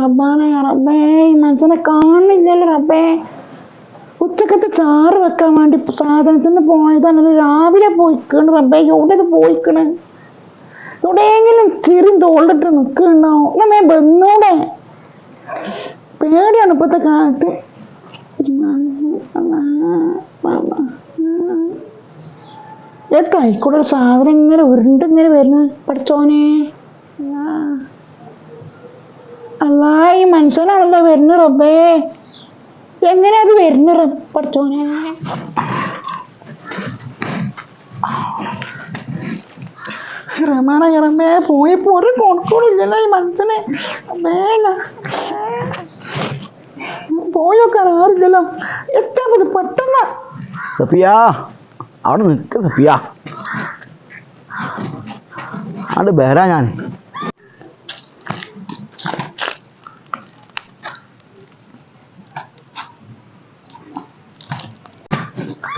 റബ്ബാനെ റബ്ബേ ഈ മനുഷ്യനെ കാണില്ലല്ലോ റബ്ബേ. ഉച്ചക്കത്തെ ചാറ് വെക്കാൻ വേണ്ടി സാധനത്തിന് പോയതാണ്. രാവിലെ പോയിക്കണ് റബ്ബേ. എവിടെ ഇത് പോയിക്കണ്? എവിടെയെങ്കിലും ചെറിയ തോളിട്ട് നിൽക്കുന്നുണ്ടാവും നമ്മെ ബന്നൂടെ പേടിയാണ് ഇപ്പോഴത്തെ കാലത്ത്. എത്തായിക്കൂടെ ഒരു സാധനം ഇങ്ങനെ ഉരുണ്ടിങ്ങനെ വരുന്നത് വരുന്നു പഠിച്ചോനെ? അല്ല ഈ മനുഷ്യനാണല്ലോ വരുന്ന റബ്ബേ. എങ്ങനെ അത് വരുന്ന റബ്ബോനെ റമാണ റബ്ബേ പോയി പോരെ കൊടുക്കൂടില്ലല്ലോ ഈ മനുഷ്യനെ. വേഗ പോയൊക്കെ അറിയില്ലല്ലോ എത്താ ഇത് പെട്ടെന്ന്. സഫിയ അവിടെ നിൽക്ക സഫിയ. അവിടെ ബേരാ ഞാൻ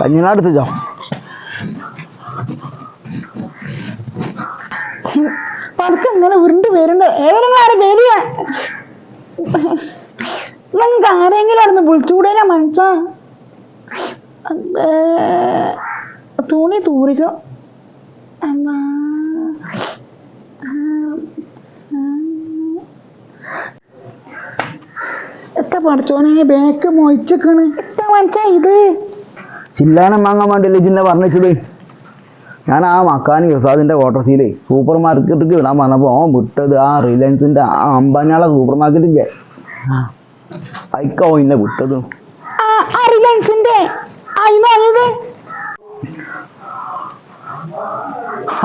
കഞ്ഞിനാടുത്തോ പതുക്കെ ഇങ്ങനെ ഉരുണ്ട് വരുന്നുണ്ട് ഏതെങ്കിലും ആരെ വരിക നിങ്ങൾക്ക് ആരെങ്കിലും അവിടെ വിളിച്ചുകൂടേനാ വിളിച്ചുകൂടെ മനസ്സാ തുണി തൂറിക എന്നാ എത്ര പഠിച്ചോനെ ബേക്ക് മൊയിച്ചേക്കണ്? എത്ര മനസ്സാ ഇത്? ചില്ലാനം വാങ്ങാൻ വേണ്ടിയല്ലേ ജില്ല പറഞ്ഞത് ഞാൻ ആ മക്കാനി യുസാദിന്റെ കോട്ടർസിയിൽ സൂപ്പർ മാർക്കറ്റിലേക്ക് വിടാൻ പറഞ്ഞപ്പോൾ ഓൻ വിട്ടത് ആ റിലയൻസിന്റെ ആ അമ്പാനാളെ സൂപ്പർ മാർക്കറ്റിന്റെ അയക്കോ ഇന്നെ വിട്ടത്. അതിനത്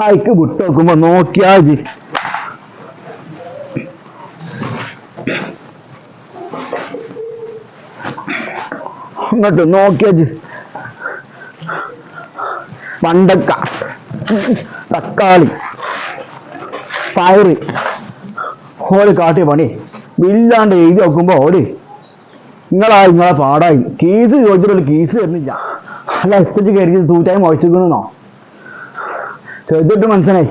അയക്ക് വിട്ട് നോക്കുമ്പോ നോക്കിയാ ജി ഇങ്ങോട്ട് നോക്കിയാ ജി പണ്ടക്ക തക്കാളി പയറ് ഓൽ കാട്ടിയ പണി. ഇല്ലാണ്ട് എഴുതി നോക്കുമ്പോ ഓൽ നിങ്ങളാ നിങ്ങളെ പാടായി. കേസ് ചോദിച്ചിട്ടുള്ള കേസ് തരുന്നില്ല. അല്ല എത്തിച്ച് കയറി തൂറ്റായി മുഴച്ചിക്കണെന്നോ ചോദിച്ചിട്ട് മനസ്സിലായി?